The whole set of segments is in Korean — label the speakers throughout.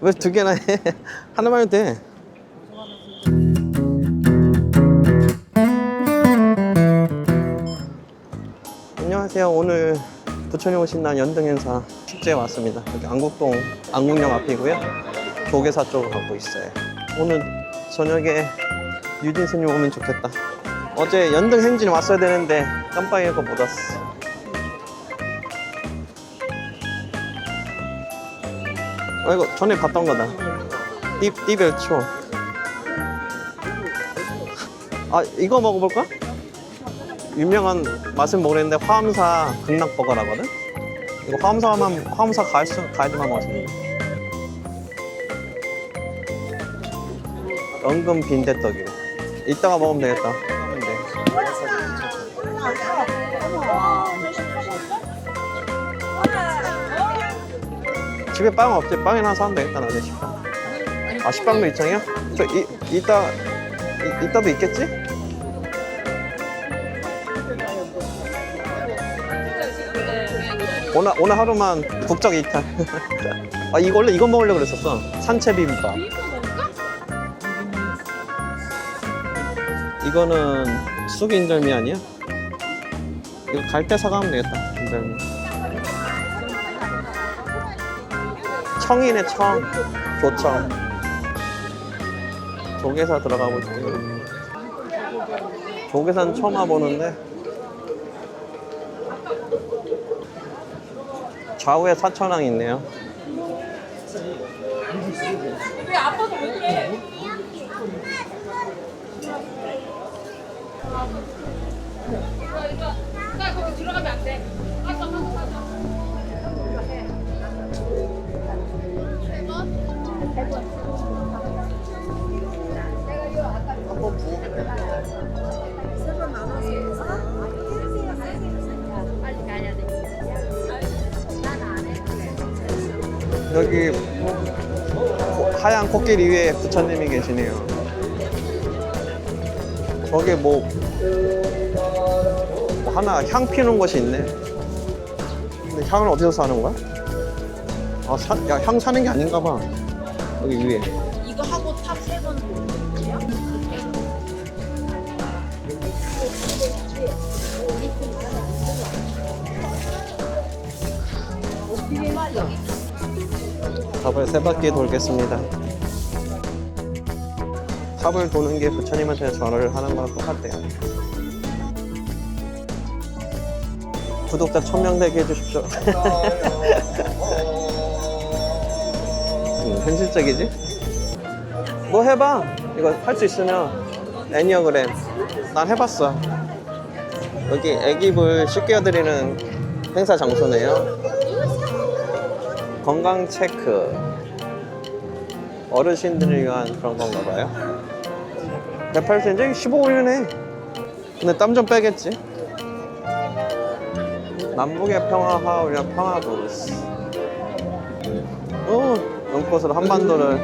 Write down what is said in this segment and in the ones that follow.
Speaker 1: 왜 두 개나 해? 하나만 해도 돼. 안녕하세요. 오늘 부천에 오신 날 연등 행사 축제에 왔습니다. 여기 안국동 안국역 앞이고요. 조계사 쪽으로 가고 있어요. 오늘 저녁에 유진 스님 오면 좋겠다. 어제 연등 행진 왔어야 되는데 깜빡이고 못 왔어. 아 이거 전에 봤던 거다. 띠 띠별 초. 아 이거 먹어볼까? 유명한 맛은 모르겠는데 화암사 극락버거라거든. 이거 화암사만 화암사 가야수 가야지만 맛있는데. 연금 빈대떡이래. 이따가 먹으면 되겠다. 집에 빵 없지? 빵이나 사면 되겠다 나중에 식빵. 아 식빵도 이창이야? 저 이, 이따 이, 이따도 있겠지? 오늘 오늘 하루만 국적 이탈. 아 이거 원래 이거 먹으려고 그랬었어. 산채 비빔밥. 이거는 쑥 인절미 아니야? 이거 갈 때 사가면 되겠다. 인절미. 청이네 청. 조청. 조개사 들어가 볼게요. 조개사는 처음 와보는데 좌우에 사천왕 있네요.
Speaker 2: 왜 아파서 못해? 나 거기 들어가면 안 돼.
Speaker 1: 여기 코- 하얀 코끼리 위에 부처님이 계시네요. 저게 뭐, 뭐 하나 향 피우는 곳이 있네. 근데 향을 어디서 사는 거야? 아, 사, 야, 향 사는 게 아닌가 봐. 여기 위에.
Speaker 2: 이거 하고 탑 세번
Speaker 1: 탑을 세 바퀴 돌겠습니다. 탑을 도는 게 부처님한테 절을 하는 거랑 똑같대요. 구독자 1000명 되게 해주십시오. 음, 현실적이지? 뭐 해봐. 이거 할 수 있으면 애니어그램. 난 해봤어. 여기 애기불 쉽게 해드리는 행사 장소네요. 건강 체크 어르신들을 위한 그런 건가 봐요 108cm 15올려네 근데 땀 좀 빼겠지 남북의 평화 하울이랑 평화 브루스 오 연꽃으로 한반도를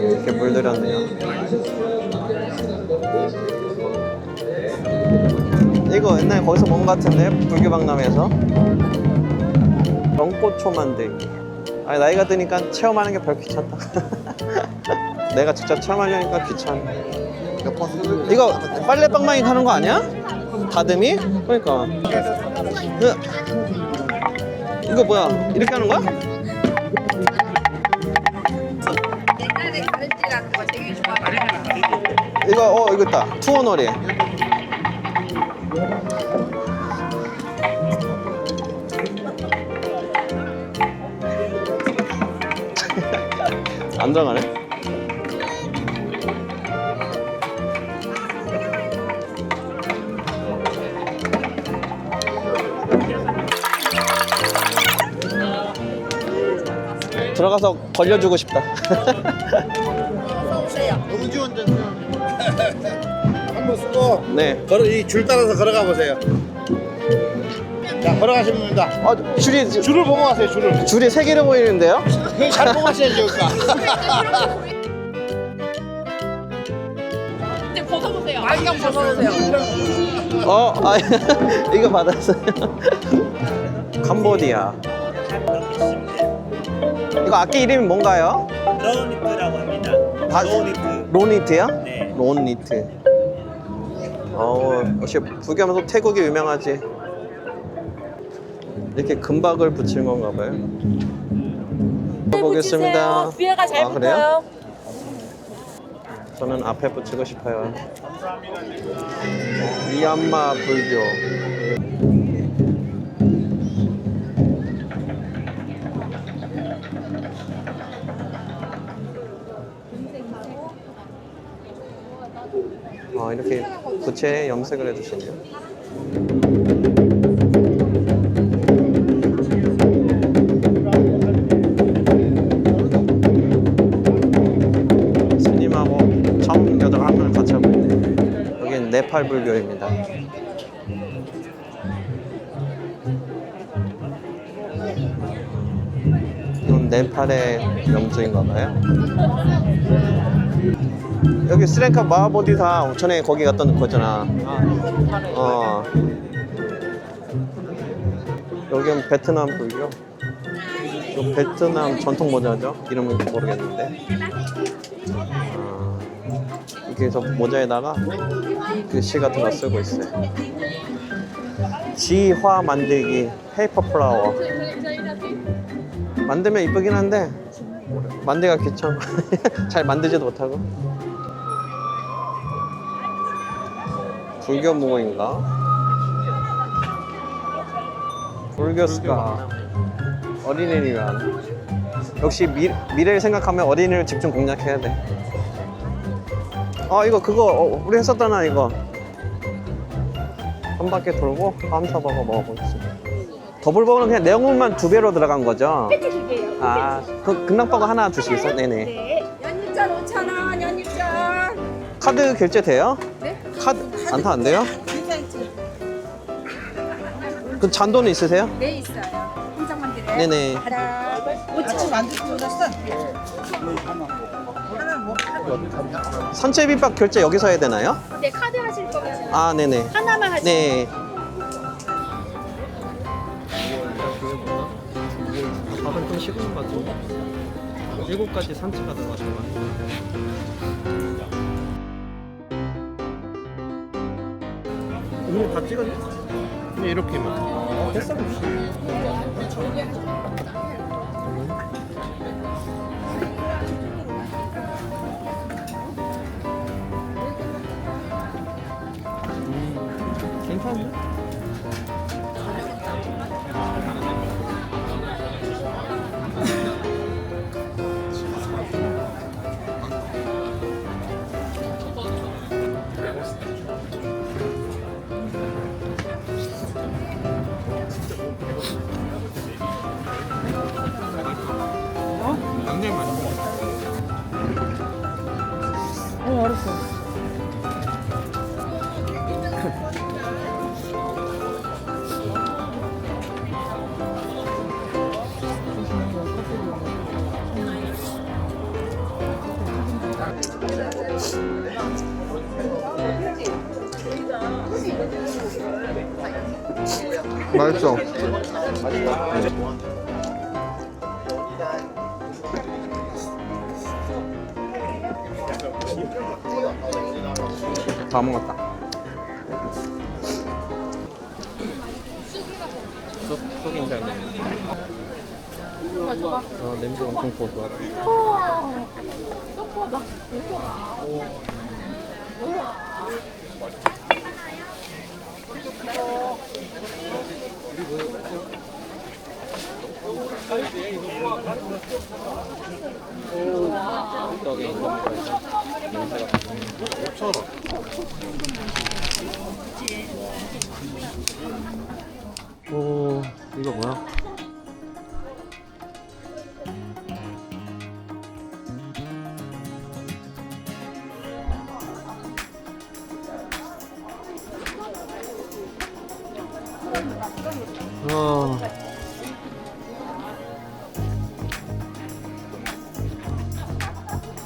Speaker 1: 이렇게 물들였네요 이거 옛날에 거기서 본 것 같은데 불교박람회에서 연꽃초 만들기 아니 나이가 드니까 체험하는 게 별 귀찮다. 내가 직접 체험하려니까 귀찮네. 이거 빨래 빵망이 가는 거 아니야? 다듬이? 그러니까. 으, 이거 뭐야? 이렇게 하는 거야? 이거 어 이거 있다. 투어놀이. 안 들어가네. 들어가서 걸려주고 싶다.
Speaker 3: 한번 쓰고
Speaker 1: 네.
Speaker 3: 걸어 이줄 따라서 걸어가 보세요. 자 걸어가시면 됩니다.
Speaker 1: 아, 줄이
Speaker 3: 줄을 보고 가세요. 줄을.
Speaker 1: 줄이 세 개로 보이는데요?
Speaker 3: 그잘 보고 가셔야죠. 그러니까.
Speaker 2: 이제 벗어보세요. 안경 벗어보세요.
Speaker 1: 어, 아, 이거 받았어요. 캄보디아. 이거 악기 이름이 뭔가요?
Speaker 4: 로니트라고 합니다.
Speaker 1: 다-
Speaker 4: 로니트.
Speaker 1: 로니트요?
Speaker 4: 네.
Speaker 1: 론 니트. 어, 역시 북유하면서 태국이 유명하지. 이렇게 금박을 붙인 건가 봐요. 보겠습니다.
Speaker 5: 뒤에가 잘
Speaker 1: 아?
Speaker 5: 붙어요.
Speaker 1: 저는 앞에 붙이고 싶어요. 미얀마 불교. 아, 이렇게 부채에 염색을 해주시네요. 스님하고 청 여자가 한명 같이 하고 있네. 여기는 네팔 불교입니다. 이건 네팔의 명주인가 봐요. 여기 스랭카 마하보디사 전에 거기 갔던 거잖아. 어. 여기는 베트남 불교. 이거 베트남 전통 모자죠? 이름은 모르겠는데. 아, 이렇게 저 모자에다가 글씨 같은 거 쓰고 있어요. 지화 만들기 페이퍼 플라워. 만들면 이쁘긴 한데 만들기가 귀찮아. 잘 만들지도 못하고. 불교 무호인가? 불교스가 어린이니까 역시 미, 미래를 생각하면 어린이를 집중 공략해야 돼. 아 이거 그거 어, 우리 했었잖아 이거. 한 바퀴 돌고 함사버거 먹어보겠어. 더블버거는 그냥 내용물만 두 배로 들어간 거죠? 아, 그 극락버거 하나 주시겠어요? 네네.
Speaker 2: 연잎전 5,000원, 연잎전.
Speaker 1: 카드 결제 돼요?
Speaker 2: 네?
Speaker 1: 카드 안타 안 돼요? 그 잔돈은 있으세요?
Speaker 2: 네, 있어요. 한 장만 드려요.
Speaker 1: 네네.
Speaker 2: 하나,
Speaker 6: 아침 안 들어갔어?
Speaker 1: 산채 비박 결제 여기서 해야 되나요?
Speaker 2: 네, 카드 하실 거면
Speaker 1: 아, 네네.
Speaker 2: 하나만 하시면
Speaker 1: 네. 밥은 좀 식은 것 같은데. 일곱 가지 산채가 들어가서 오늘 다 찍었네? 그냥 이렇게만. 됐어. 음, 괜찮네. 맛있어. 다 먹었다. 쑥, 쑥인 잘 내. 어, 냄새 엄청. 떡에 거 냄새가. 5천 원. 오, 이거 뭐야?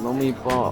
Speaker 1: 너무 이뻐.